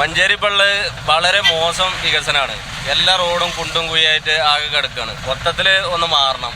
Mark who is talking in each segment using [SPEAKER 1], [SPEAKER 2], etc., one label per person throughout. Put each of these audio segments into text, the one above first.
[SPEAKER 1] മഞ്ചേരി പള്ളി വളരെ മോശം വികസനമാണ്. എല്ലാ റോഡും കുണ്ടും കുഴിയായിട്ട് ആകെ കിടക്കുകയാണ് മൊത്തത്തിൽ ഒന്ന് മാറണം.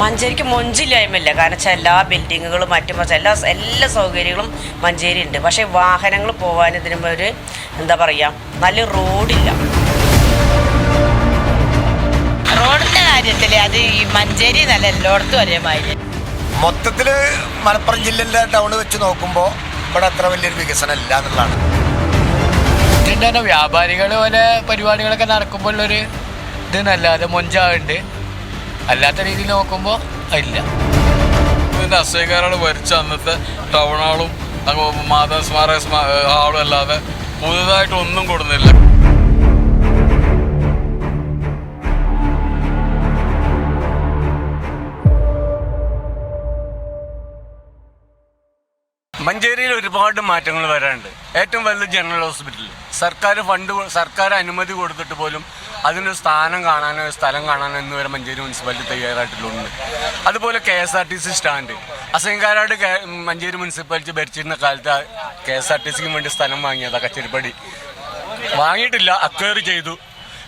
[SPEAKER 2] മഞ്ചേരിക്ക് മൊഞ്ചില്ലായ്മയില്ല. കാരണം വെച്ചാൽ എല്ലാ ബിൽഡിങ്ങുകളും മറ്റും മറിച്ച് എല്ലാ എല്ലാ സൗകര്യങ്ങളും മഞ്ചേരി ഉണ്ട്. പക്ഷേ വാഹനങ്ങൾ പോകാൻ ഇതിന് ഒരു എന്താ പറയുക നല്ല റോഡില്ല.
[SPEAKER 3] റോഡിന്റെ കാര്യത്തിൽ അത് ഈ മഞ്ചേരി നല്ല എല്ലായിടത്തും ഒരേമാതിരി
[SPEAKER 4] മൊത്തത്തിൽ മലപ്പുറം ജില്ലയിലെ ടൗൺ വെച്ച് നോക്കുമ്പോൾ ഇവിടെ അത്ര വലിയൊരു വികസനം ഇല്ല എന്നുള്ളതാണ്.
[SPEAKER 5] ഇതിന്റെ തന്നെ വ്യാപാരികൾ പോലെ പരിപാടികളൊക്കെ നടക്കുമ്പോൾ ഉള്ളൊരു ഇത് നല്ലാതെ മൊഞ്ചാവുണ്ട്. അല്ലാത്ത രീതിയിൽ നോക്കുമ്പോൾ ഇല്ല.
[SPEAKER 6] ഇതിന്റെ അസഹ്യക്കാരാണ് ഭരിച്ച അന്നത്തെ ടൗൺ ഹാളും മാതാ സ്മാരക സ്മാ- ഹാളും അല്ലാതെ പുതുതായിട്ട് ഒന്നും കൊടുന്നില്ല.
[SPEAKER 7] മഞ്ചേരിയിൽ ഒരുപാട് മാറ്റങ്ങൾ വരാനുണ്ട്. ഏറ്റവും വലുത് ജനറൽ ഹോസ്പിറ്റൽ. സർക്കാർ ഫണ്ട് സർക്കാർ അനുമതി കൊടുത്തിട്ട് പോലും അതിനൊരു സ്ഥാനം കാണാനോ സ്ഥലം കാണാനോ ഇന്ന് വരെ മഞ്ചേരി മുനിസിപ്പാലിറ്റി തയ്യാറായിട്ടുള്ളത് അതുപോലെ K S R T C stand. അസംകാരാട് Manjeri municipality ഭരിച്ചിരുന്ന കാലത്ത് കെ എസ് ആർ ടി സിക്ക് വേണ്ടി സ്ഥലം വാങ്ങിയതാ കച്ചേരിപ്പടി. വാങ്ങിയിട്ടില്ല അക്വയർ ചെയ്തു.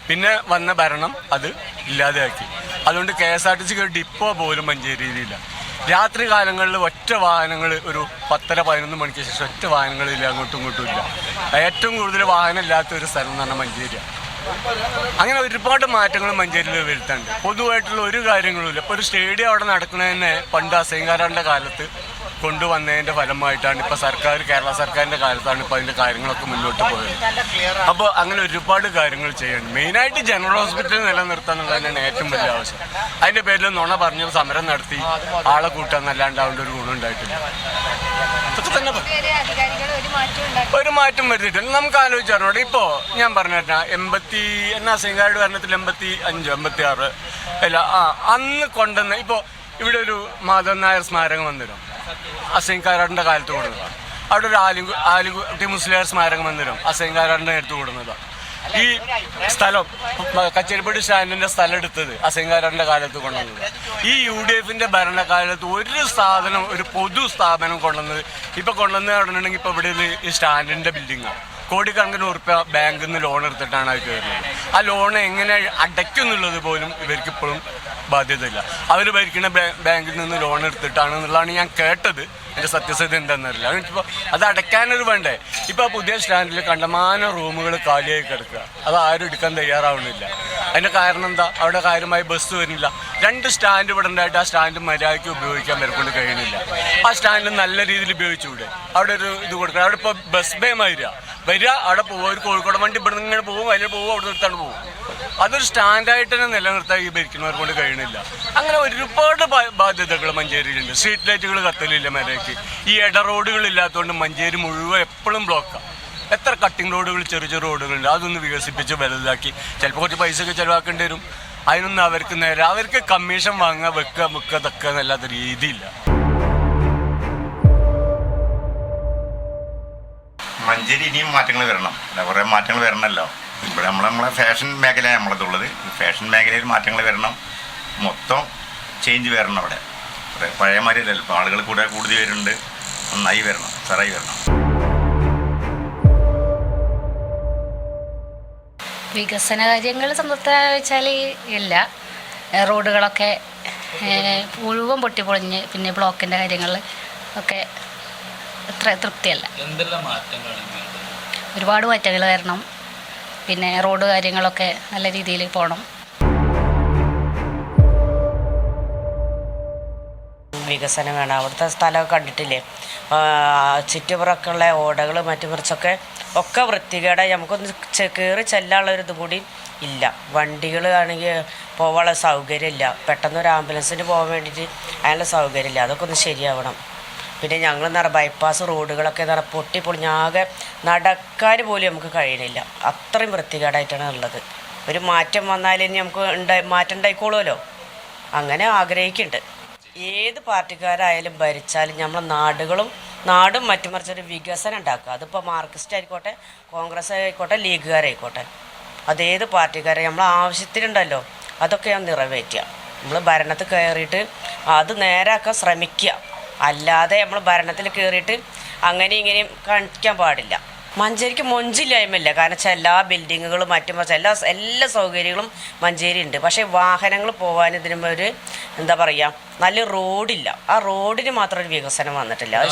[SPEAKER 7] പിന്നെ വന്ന ഭരണം അത് ഇല്ലാതെയാക്കി. അതുകൊണ്ട് കെ എസ് ആർ ടി സിക്ക് ഒരു ഡിപ്പോ പോലും മഞ്ചേരിയിലില്ല രാത്രി കാലങ്ങളിൽ ഒറ്റ വാഹനങ്ങൾ ഒരു പത്തര പതിനൊന്ന് മണിക്ക് ശേഷം ഒറ്റ വാഹനങ്ങളില്ല അങ്ങോട്ടും ഇങ്ങോട്ടും ഇല്ല. ഏറ്റവും കൂടുതൽ വാഹനം ഇല്ലാത്ത ഒരു സ്ഥലം എന്ന് പറഞ്ഞാൽ അങ്ങനെ ഒരുപാട് മാറ്റങ്ങൾ മഞ്ചേരിയിൽ വരുത്തുന്നുണ്ട് പൊതുവായിട്ടുള്ള ഒരു കാര്യങ്ങളുമില്ല ഇപ്പോൾ ഒരു സ്റ്റേഡിയം അവിടെ നടക്കുന്നതന്നെ പണ്ട് അസൈൻകാരാന്റെ കാലത്ത് കൊണ്ടുവന്നതിന്റെ ഫലമായിട്ടാണ് ഇപ്പൊ സർക്കാർ കേരള സർക്കാരിന്റെ കാലത്താണ് ഇപ്പൊ അതിന്റെ കാര്യങ്ങളൊക്കെ മുന്നോട്ട് പോയത്. അപ്പോൾ അങ്ങനെ ഒരുപാട് കാര്യങ്ങൾ ചെയ്യണം. മെയിനായിട്ട് ജനറൽ ഹോസ്പിറ്റൽ നിലനിർത്താൻ തന്നെയാണ് ഏറ്റവും വലിയ ആവശ്യം. അതിന്റെ പേരിൽ നുണ പറഞ്ഞ് സമരം നടത്തി ആളെ കൂട്ടാൻ നല്ലാണ്ട് അതുകൊണ്ട് ഒരു ഗുണം തന്നെ ഒരു മാറ്റം വരുത്തിയിട്ടില്ല. നമുക്ക് ആലോചിച്ചാൽ ഇപ്പോ ഞാൻ പറഞ്ഞ എൺപത്തി എന്നാ സിംഗാരുടെ ഭരണത്തിൽ എൺപത്തി അഞ്ച് എൺപത്തി ആറ് അല്ല ആ അന്ന് കൊണ്ടുവന്ന ഇപ്പോ ഇവിടെ ഒരു മാധവൻ നായർ സ്മാരകം മന്ദിരം അസൈൻകാരാടിന്റെ കാലത്ത് കൊടുക്കുന്നതാണ് അവിടെ ഒരു ആലു ആലുകുട്ടി മുസ്ലിയാർ സ്മാരക മന്ദിരം അസൈൻകാരാടിന്റെ അടുത്ത് കൊടുക്കുന്നതാണ് ഈ സ്ഥലം കച്ചേരിപ്പടി സ്റ്റാൻഡിന്റെ സ്ഥലം എടുത്തത് അസൈൻകാരാടിന്റെ കാലത്ത് കൊണ്ടുവന്നത്. ഈ യു ഡി എഫിന്റെ ഭരണകാലത്ത് ഒരു സ്ഥാപനം ഒരു പൊതു സ്ഥാപനം കൊണ്ടുവന്നത് ഇപ്പൊ കൊണ്ടുവന്ന് പറഞ്ഞിട്ടുണ്ടെങ്കിൽ ഇപ്പൊ ഇവിടെ ഈ സ്റ്റാൻഡിന്റെ ബിൽഡിംഗ് കോടിക്കണക്കിന് ഉറുപ്പ്യ ബാങ്കിൽ നിന്ന് ലോൺ എടുത്തിട്ടാണ് അത് കയറുന്നത്. ആ ലോൺ എങ്ങനെ അടയ്ക്കുന്നുള്ളത് പോലും ഇവർക്ക് ഇപ്പോഴും ബാധ്യതയില്ല. അവർ ഭരിക്കുന്ന ബാങ്കിൽ നിന്ന് ലോൺ എടുത്തിട്ടാണ് എന്നുള്ളതാണ് ഞാൻ കേട്ടത്. എന്റെ സത്യസന്ധ എന്താണെന്നറിയില്ല ഇപ്പോൾ അത് അടയ്ക്കാനൊരു വേണ്ടേ? ഇപ്പോൾ പുതിയ സ്റ്റാൻഡിൽ കണ്ടമാന റൂമുകൾ കാലിയായി കിടക്കുക. അത് ആരും എടുക്കാൻ തയ്യാറാവുന്നില്ല അതിന്റെ കാരണം എന്താ? അവിടെ കാര്യമായി ബസ് വരുന്നില്ല. രണ്ട് സ്റ്റാൻഡ് ഇവിടെ ഉണ്ടായിട്ട് ആ സ്റ്റാൻഡ് മര്യാദയ്ക്ക് ഉപയോഗിക്കാൻ വരെക്കൊണ്ട് കഴിയുന്നില്ല. ആ സ്റ്റാൻഡ് നല്ല രീതിയിൽ ഉപയോഗിച്ചുകൂടെ? അവിടെ ഒരു ഇത് കൊടുക്കണം. അവിടെ ഇപ്പോൾ ബസ് ബേ മാതിരിയാണ് വരിക അവിടെ പോകും ഒരു കോഴിക്കോട് വണ്ടി ഇവിടെ നിന്ന് ഇങ്ങനെ പോകും അതിൽ പോകും അവിടെ നിർത്താണ്ട് പോകും അതൊരു സ്റ്റാൻഡായിട്ട് തന്നെ നിലനിർത്താൻ ഈ ഭരിക്കുന്നവർ കൊണ്ട് കഴിയണില്ല. അങ്ങനെ ഒരുപാട് ബാധ്യതകൾ മഞ്ചേരിയിലുണ്ട്. സ്ട്രീറ്റ് ലൈറ്റുകൾ കത്തലില്ല മേലേക്ക്. ഈ ഇട റോഡുകൾ ഇല്ലാത്തതുകൊണ്ട് മഞ്ചേരി മുഴുവൻ എപ്പോഴും ബ്ലോക്കാണ് എത്ര കട്ടിംഗ് റോഡുകൾ ചെറിയ ചെറിയ റോഡുകളുണ്ട്. അതൊന്ന് വികസിപ്പിച്ച് വലുതാക്കി. ചിലപ്പോൾ കുറച്ച് പൈസ ഒക്കെ ചിലവാക്കേണ്ടി വരും. അതിനൊന്നും അവർക്ക് നേരെ അവർക്ക് കമ്മീഷൻ വാങ്ങുക വെക്കുക മുക്കുക തക്കുക എന്നല്ലാത്ത രീതിയില്ല.
[SPEAKER 8] മഞ്ചേരി ഇനിയും മാറ്റങ്ങൾ വരണം. കുറേ മാറ്റങ്ങൾ വരണമല്ലോ ഇവിടെ നമ്മൾ നമ്മളെ ഫാഷൻ മേഖലയാണ് നമ്മളതുള്ളത് ഫാഷൻ മേഖലയിൽ മാറ്റങ്ങൾ വരണം. മൊത്തം ചേഞ്ച് വരണം അവിടെ. പഴയ മാതിരി ഇപ്പോൾ ആളുകൾ കൂടെ കൂടുതൽ വരുന്നുണ്ട്. നന്നായി വരണം. സാറായി വരണം.
[SPEAKER 9] വികസന കാര്യങ്ങൾ സംബന്ധിച്ചാൽ വെച്ചാൽ ഇല്ല. റോഡുകളൊക്കെ മുഴുവൻ പൊട്ടിപ്പൊളിഞ്ഞ് പിന്നെ ബ്ലോക്കിന്റെ കാര്യങ്ങൾ ഒക്കെ അത്ര തൃപ്തിയല്ല. ഒരുപാട് മാറ്റങ്ങൾ വരണം. പിന്നെ റോഡ് കാര്യങ്ങളൊക്കെ നല്ല രീതിയിൽ പോകണം
[SPEAKER 2] വികസനം വേണം. അവിടുത്തെ സ്ഥലമൊക്കെ കണ്ടിട്ടില്ലേ? ചുറ്റുപുറക്കുള്ള ഓടകൾ മറ്റു മറിച്ചൊക്കെ ഒക്കെ വൃത്തികേട നമുക്കൊന്ന് കയറി ചെല്ലാനുള്ള ഒരു കൂടി ഇല്ല. വണ്ടികൾ ആണെങ്കിൽ പോകാനുള്ള സൗകര്യമില്ല. പെട്ടെന്ന് ഒരു ആംബുലൻസിന് പോകാൻ വേണ്ടിയിട്ട് അതിനുള്ള സൗകര്യമില്ല. അതൊക്കെ ഒന്ന് ശരിയാവണം. പിന്നെ ഞങ്ങൾ എന്ന് പറഞ്ഞാൽ ബൈപ്പാസ് റോഡുകളൊക്കെ എന്ന് പറഞ്ഞാൽ പൊട്ടി പൊളിഞ്ഞാകെ നടക്കാൻ പോലും നമുക്ക് കഴിയണില്ല. അത്രയും വൃത്തികേടായിട്ടാണ് ഉള്ളത്. ഒരു മാറ്റം വന്നാലേ നമുക്ക് ഉണ്ടായി മാറ്റം ഉണ്ടായിക്കോളുമല്ലോ. അങ്ങനെ ആഗ്രഹിക്കുന്നുണ്ട്. ഏത് പാർട്ടിക്കാരായാലും ഭരിച്ചാലും നമ്മളെ നാടുകളും നാടും മറ്റു മറിച്ചൊരു വികസനം ഉണ്ടാക്കുക. അതിപ്പോൾ മാർക്സിസ്റ്റ് ആയിക്കോട്ടെ കോൺഗ്രസ് ആയിക്കോട്ടെ ലീഗുകാരായിക്കോട്ടെ. അതേത് പാർട്ടിക്കാരെ നമ്മളെ ആവശ്യത്തിനുണ്ടല്ലോ അതൊക്കെ ഞാൻ നിറവേറ്റുക. നമ്മൾ ഭരണത്തിൽ കയറിയിട്ട് അത് നേരാക്കാൻ ശ്രമിക്കുക. അല്ലാതെ നമ്മൾ ഭരണത്തിൽ കയറിയിട്ട് അങ്ങനെ ഇങ്ങനെയും കാണിക്കാൻ പാടില്ല. മഞ്ചേരിക്ക് മൊഞ്ചില്ലായ്മയില്ല. കാരണം വെച്ചാൽ എല്ലാ ബിൽഡിങ്ങുകളും മറ്റും വെച്ചാൽ എല്ലാ എല്ലാ സൗകര്യങ്ങളും മഞ്ചേരി ഉണ്ട് പക്ഷേ വാഹനങ്ങൾ പോകാൻ ഇതിന് ഒരു എന്താ പറയുക നല്ല റോഡില്ല. ആ റോഡിന് മാത്രം ഒരു വികസനം വന്നിട്ടില്ല. അത്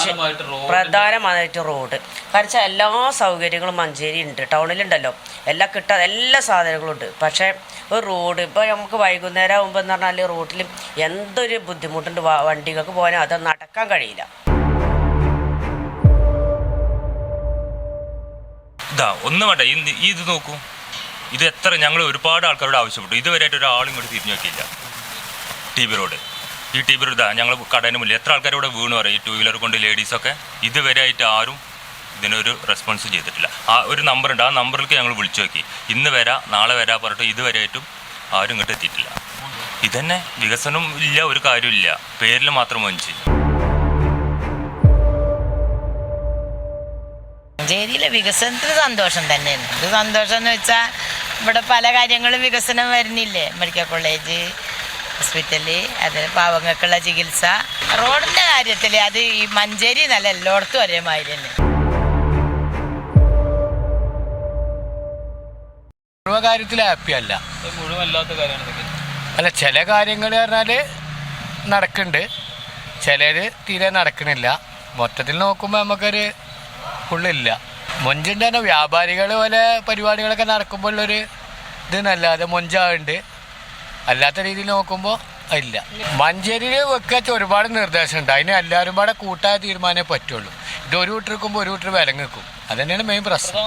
[SPEAKER 1] പ്രധാനമായിട്ട് റോഡ്
[SPEAKER 2] റോഡ്. കാരണം വെച്ചാൽ എല്ലാ സൗകര്യങ്ങളും മഞ്ചേരി ഉണ്ട്. ടൗണിലുണ്ടല്ലോ. എല്ലാ കിട്ടാതെ എല്ലാ സാധനങ്ങളും ഉണ്ട്. പക്ഷേ ഒരു റോഡ് ഇപ്പോൾ നമുക്ക് വൈകുന്നേരം ആകുമ്പോൾ എന്ന് പറഞ്ഞാൽ റോഡിൽ എന്തൊരു ബുദ്ധിമുട്ടുണ്ട്. വണ്ടികൾക്ക് പോകാനും അത് നടക്കാൻ കഴിയില്ല.
[SPEAKER 10] ഇതാ ഒന്നും വേണ്ട. ഈ ഇത് നോക്കൂ. ഇത് എത്ര ഞങ്ങൾ ഒരുപാട് ആൾക്കാരോട് ആവശ്യപ്പെട്ടു. ഇതുവരെയായിട്ട് ഒരാളും ഇങ്ങോട്ട് തിരിഞ്ഞു നോക്കിയില്ല. T B road. ഈ ടി ബി റോഡ് ഇതാ ഞങ്ങൾ കടേന്റെ മുന്നിൽ. എത്ര ആൾക്കാർ ഇവിടെ വീണ് പറയും? ഈ ടൂ വീലർ കൊണ്ട് ലേഡീസൊക്കെ ഇതുവരെ ആയിട്ട് ആരും ഇതിനൊരു റെസ്പോൺസ് ചെയ്തിട്ടില്ല. ആ ഒരു നമ്പർ ഉണ്ട്. ആ നമ്പറിലേക്ക് ഞങ്ങൾ വിളിച്ചു നോക്കി. ഇന്ന് വരാം നാളെ വരാ പറഞ്ഞിട്ട് ഇതുവരെ ആയിട്ടും ആരും ഇങ്ങോട്ട് എത്തിയിട്ടില്ല. ഇതന്നെ വികസനം ഇല്ല ഒരു കാര്യമില്ല പേരിൽ മാത്രം വഞ്ചി.
[SPEAKER 3] മഞ്ചേരിയിലെ വികസനത്തിന് സന്തോഷം തന്നെയാണ്. ഇത് സന്തോഷം എന്ന് വെച്ചാൽ ഇവിടെ പല കാര്യങ്ങളും വികസനം വരുന്നില്ലേ? മെഡിക്കൽ കോളേജ് ഹോസ്പിറ്റൽ അതിന് പാവങ്ങൾക്കുള്ള ചികിത്സ. റോഡിന്റെ കാര്യത്തിൽ അത് ഈ മഞ്ചേരി നല്ല എല്ലായിടത്തും ഒരേമാതിരി തന്നെ.
[SPEAKER 5] മുഴുവൻ കാര്യത്തിൽ ഹാപ്പി അല്ല. അല്ല ചില കാര്യങ്ങൾ പറഞ്ഞാൽ നടക്കുന്നുണ്ട് ചിലര് തീരെ നടക്കണില്ല. മൊത്തത്തിൽ നോക്കുമ്പോൾ നമുക്കൊരു മൊഞ്ചുണ്ട് തന്നെ വ്യാപാരികൾ പോലെ പരിപാടികളൊക്കെ നടക്കുമ്പോൾ ഉള്ളൊരു ഇത് നല്ലാതെ മൊഞ്ചാകുന്നുണ്ട് അല്ലാത്ത രീതിയിൽ നോക്കുമ്പോൾ ഇല്ല. മഞ്ചേരിയിൽ വെക്കാച്ച ഒരുപാട് നിർദ്ദേശമുണ്ട് അതിന് എല്ലാവരും പാടെ കൂട്ടായ തീരുമാനമേ പറ്റുള്ളൂ. ഇത് ഒരു വീട്ടിൽ വെക്കുമ്പോൾ ഒരു വീട്ടിൽ വിലങ്ങ് അത് തന്നെയാണ് മെയിൻ പ്രശ്നം.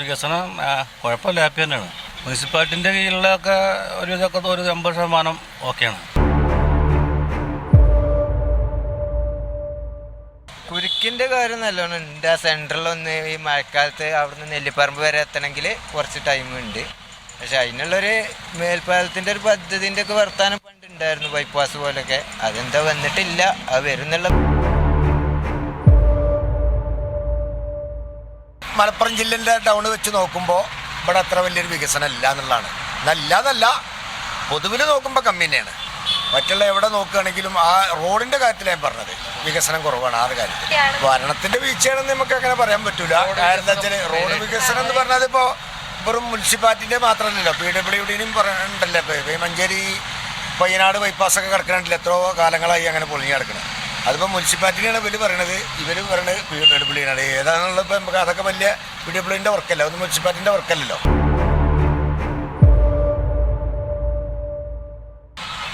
[SPEAKER 11] വികസനം കുഴപ്പമില്ല ഹാപ്പി തന്നെയാണ്. മുനിസിപ്പാലിറ്റിന്റെ കീഴിലൊക്കെ ഒരു ഇതൊക്കെ ഒരു എൺപത് ശതമാനം ഓക്കെയാണ്.
[SPEAKER 12] കുരുക്കിന്റെ കാര്യം നല്ലോണം ഉണ്ട്. ആ ഒന്ന് ഈ മഴക്കാലത്ത് അവിടുന്ന് നെല്ലിപ്പറമ്പ് വരെ എത്തണമെങ്കിൽ കുറച്ച് ടൈം ഉണ്ട്. പക്ഷെ അതിനുള്ളൊരു മേൽപ്പാലത്തിന്റെ ഒരു പദ്ധതിന്റെ ഒക്കെ വർത്താനം പണ്ട് ഉണ്ടായിരുന്നു ബൈപ്പാസ് പോലൊക്കെ. അതെന്താ വന്നിട്ടില്ല. അത് വരുന്നുള്ള
[SPEAKER 4] മലപ്പുറം ജില്ലയിലെ ടൗൺ വെച്ച് നോക്കുമ്പോൾ ഇവിടെ അത്ര വലിയൊരു വികസനം ഇല്ല എന്നുള്ളതാണ്. നല്ലതല്ല പൊതുവിൽ നോക്കുമ്പോൾ കമ്മി തന്നെയാണ്. മറ്റുള്ള എവിടെ നോക്കുകയാണെങ്കിലും ആ റോഡിന്റെ കാര്യത്തിൽ ഞാൻ പറഞ്ഞത്. വികസനം കുറവാണ് ആ കാര്യത്തിൽ ഭരണത്തിന്റെ വീഴ്ചയാണെന്ന് നമുക്ക് അങ്ങനെ പറയാൻ പറ്റൂല. കാരണം എന്താ വെച്ചാൽ റോഡ് വികസനം എന്ന് പറഞ്ഞാൽ ഇപ്പോ വെറും മുനിസിപ്പാലിറ്റിന്റെ മാത്രമല്ലല്ലോ. പി ഡബ്ല്യു ഡിനും പറഞ്ഞിട്ടുണ്ടല്ലോ ഇപ്പോൾ മഞ്ചേരി പയ്യനാട് ബൈപ്പാസ് ഒക്കെ കിടക്കണില്ല എത്രയോ കാലങ്ങളായി അങ്ങനെ പൊളിഞ്ഞു കിടക്കണം. അതിപ്പോൾ മുനിസിപ്പാലിറ്റിയാണ് ഇവർ പറയണത്. ഇവർ പറയണത് പി ഡബ്ല്യു ആണ് ഏതാണെന്നുള്ളത് ഇപ്പോൾ നമുക്ക് അതൊക്കെ വലിയ പി ഡബ്ല്യുവിന്റെ വർക്കല്ല. ഒന്ന് മുനിസിപ്പാലിറ്റിന്റെ വർക്കല്ലല്ലോ.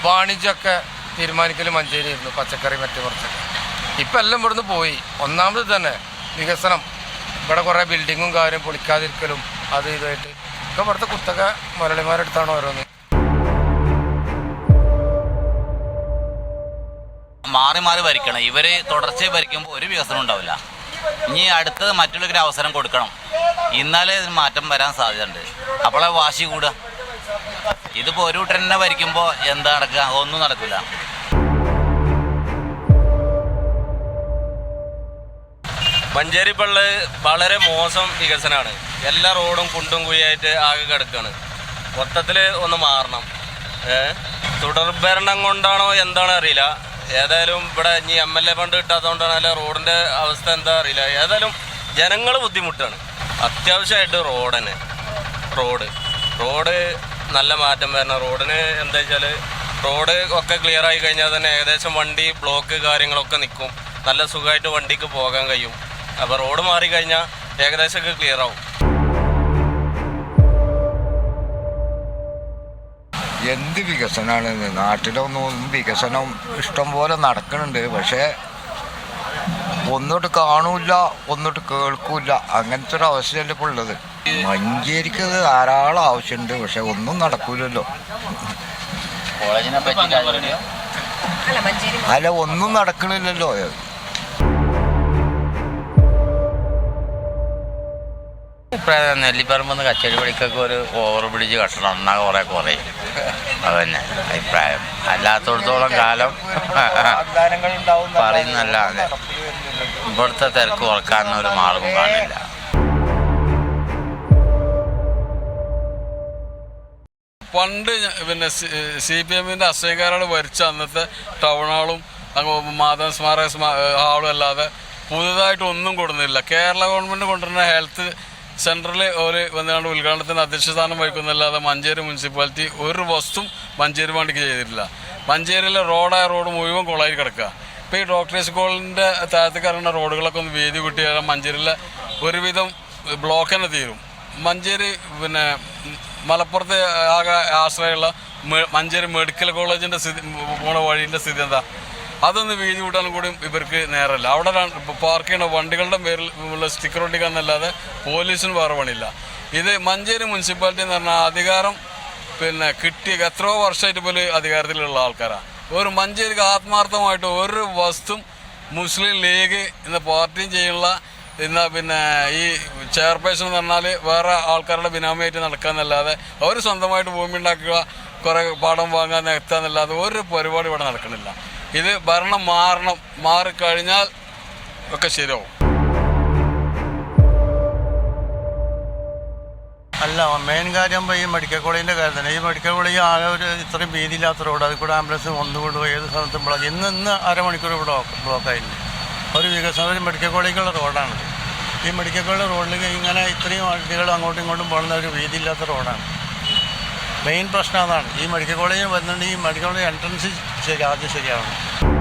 [SPEAKER 1] വാണിജ്യമൊക്കെ തീരുമാനിക്കൽ മഞ്ചേരിയായിരുന്നു പച്ചക്കറി മറ്റു കുറച്ചൊക്കെ. ഇപ്പം എല്ലാം ഇവിടുന്ന് പോയി. ഒന്നാമത് തന്നെ വികസനം. ഇവിടെ കുറേ ബിൽഡിങ്ങും കാര്യം പൊളിക്കാതിരിക്കലും അത് ഇതായിട്ട്. ഒക്കെ ഇവിടുത്തെ കുത്തക മുരളിമാരെടുത്താണ് ഓരോന്ന്.
[SPEAKER 13] മാറി മാറി ഭരിക്കണം. ഇവർ തുടർച്ചയായി ഭരിക്കുമ്പോൾ ഒരു വികസനം ഉണ്ടാവില്ല. ഇനി അടുത്തത് മറ്റുള്ളവർക്ക് അവസരം കൊടുക്കണം. ഇന്നാലേ ഇതിന് മാറ്റം വരാൻ സാധ്യതയുണ്ട്. അപ്പോളെ വാശി കൂടുക. ഇതിപ്പോൾ ഒരു കൂട്ടർ തന്നെ ഭരിക്കുമ്പോൾ എന്താ നടക്കുക? ഒന്നും നടക്കില്ല
[SPEAKER 1] മഞ്ചേരി പള്ളി വളരെ മോശം വികസനമാണ്. എല്ലാ റോഡും കുണ്ടും കുഴിയായിട്ട് ആകെ കിടക്കുകയാണ് മൊത്തത്തിൽ ഒന്ന് മാറണം. തുടർ ഭരണം കൊണ്ടാണോ എന്താണോ അറിയില്ല. ഏതായാലും ഇവിടെ ഇനി എം എൽ എ ഫണ്ട് കിട്ടാത്തതുകൊണ്ടാണ് അല്ല റോഡിന്റെ അവസ്ഥ എന്താ അറിയില്ല. ഏതായാലും ജനങ്ങൾ ബുദ്ധിമുട്ടാണ്. അത്യാവശ്യമായിട്ട് റോഡ് തന്നെ റോഡ്. റോഡ് നല്ല മാറ്റം വരണം. റോഡിന് എന്താ വെച്ചാൽ റോഡ് ഒക്കെ ക്ലിയർ ആയി കഴിഞ്ഞാൽ തന്നെ ഏകദേശം വണ്ടി ബ്ലോക്ക് കാര്യങ്ങളൊക്കെ നിൽക്കും നല്ല സുഖമായിട്ട് വണ്ടിക്ക് പോകാൻ കഴിയും. അപ്പോൾ റോഡ് മാറി കഴിഞ്ഞാൽ ഏകദേശമൊക്കെ ക്ലിയർ ആവും.
[SPEAKER 4] എന്ത് വികസനമാണ് നാട്ടിലൊന്നും വികസനം ഇഷ്ടം പോലെ നടക്കുന്നുണ്ട്. പക്ഷേ ഒന്നോട്ട് കാണൂല ഒന്നോട്ട് കേൾക്കൂല. അങ്ങനത്തെ ഒരു അവസ്ഥയല്ല ഇപ്പോൾ ഉള്ളത്. മഞ്ചേരിക്ക് അത് ധാരാളം ആവശ്യമുണ്ട് പക്ഷെ ഒന്നും നടക്കൂലല്ലോ. അല്ല ഒന്നും നടക്കണില്ലല്ലോ.
[SPEAKER 13] നെല്ലിപ്പറമ്പ് കച്ചേരി പടിക്കൊക്കെ ഒരു ഓവർ ബ്രിഡ്ജ് കട്ടണം എന്നാ കുറേ കുറയും. അതന്നെ അഭിപ്രായം. അല്ലാത്തടത്തോളം കാലം പറയുന്നല്ലാതെ ഇവിടുത്തെ തിരക്ക് കുറക്കാനൊരു മാർഗം കാണില്ല.
[SPEAKER 6] പണ്ട് പിന്നെ സി പി എമ്മിന്റെ അസഹ്യക്കാരോട് ഭരിച്ച അന്നത്തെ ടൗൺ ഹാളും മാതാ സ്മാരക സ്മാ ഹാളും അല്ലാതെ പുതുതായിട്ട് ഒന്നും കൊടുക്കുന്നില്ല കേരള ഗവൺമെന്റ് കൊണ്ടുവരുന്ന ഹെൽത്ത് സെന്ററിൽ ഒരു വന്നുകൊണ്ട് ഉദ്ഘാടനത്തിന് അധ്യക്ഷസ്ഥാനം വഹിക്കുന്നല്ലാതെ മഞ്ചേരി മുനിസിപ്പാലിറ്റി ഒരു വസ്തും മഞ്ചേരി വേണ്ടിക്ക് ചെയ്തിട്ടില്ല മഞ്ചേരിയിലെ റോഡായ റോഡ് മുഴുവൻ കുളമായി കിടക്കുക ഇപ്പോൾ ഈ ഡോക്ടേഴ്സ് കോളിന്റെ താഴത്തേക്ക് ഇറങ്ങുന്ന റോഡുകളൊക്കെ ഒന്ന് വേദി കൂട്ടിയാൽ മഞ്ചേരിയിലെ ഒരുവിധം ബ്ലോക്ക് തന്നെ തീരും മഞ്ചേരി പിന്നെ മലപ്പുറത്തെ ആകെ ആശ്രയമുള്ള മഞ്ചേരി മെഡിക്കൽ കോളേജിന്റെ സ്ഥിതി പോണ വഴീന്റെ സ്ഥിതി എന്താ അതൊന്ന് വീതി കൂട്ടാനും കൂടി ഇവർക്ക് നേരല്ല. അവിടെ പാർക്ക് ചെയ്യുന്ന വണ്ടികളുടെ പേരിൽ ഉള്ള സ്റ്റിക്കർ ഒട്ടിക്കാന്നല്ലാതെ പോലീസിന് വേറെ പണിയില്ല. ഇത് മഞ്ചേരി മുനിസിപ്പാലിറ്റി എന്ന് പറഞ്ഞാൽ അധികാരം പിന്നെ കിട്ടിയ എത്രയോ വർഷമായിട്ട് പോലും അധികാരത്തിലുള്ള ആൾക്കാരാണ് ഒരു മഞ്ചേരിക്ക് ആത്മാർത്ഥമായിട്ട് ഒരു വസ്തും മുസ്ലിം ലീഗ് എന്ന പാർട്ടിയും ചെയ്യുന്ന ഇന്ന് പിന്നെ ഈ ചെയർപേഴ്സൺ എന്ന് പറഞ്ഞാൽ വേറെ ആൾക്കാരുടെ ബിനാമിയായിട്ട് നടക്കാന്നല്ലാതെ അവർ സ്വന്തമായിട്ട് ഭൂമി ഉണ്ടാക്കുക കുറേ പാടം വാങ്ങാൻ എത്താന്നല്ലാതെ ഒരു പരിപാടി ഇവിടെ നടക്കണില്ല. ഇത് ഭരണം മാറണം മാറിക്കഴിഞ്ഞാൽ ഒക്കെ ശരിയാവും.
[SPEAKER 11] അല്ല മെയിൻ കാര്യം ഈ മെഡിക്കൽ കോളേജിന്റെ കാര്യം തന്നെ. ഈ മെഡിക്കൽ കോളേജ് ആകെ ഒരു ഇത്രയും വീതിയില്ലാത്ത റോഡ് അതിൽ കൂടെ ആംബുലൻസ് ഒന്നുകൊണ്ട് ഏത് സ്ഥലത്തും ബ്ലോക്ക് ഇന്ന് ഇന്ന് അരമണിക്കൂർ ബ്ലോക്ക് ബ്ലോക്കായില്ല ഒരു വികസനം ഒരു മെഡിക്കൽ കോളേജിലുള്ള റോഡാണ് ഈ മെഡിക്കൽ കോളേജ് റോഡിൽ ഇങ്ങനെ ഇത്രയും വണ്ടികൾ അങ്ങോട്ടും ഇങ്ങോട്ടും പോകുന്ന ഒരു വീതിയില്ലാത്ത റോഡാണ് മെയിൻ പ്രശ്നം അതാണ്. ഈ മെഡിക്കൽ കോളേജിൽ വന്നിട്ടുണ്ടെങ്കിൽ ഈ മെഡിക്കൽ കോളേജ് എൻട്രൻസ് ശരി ആദ്യം ശരിയാവണം.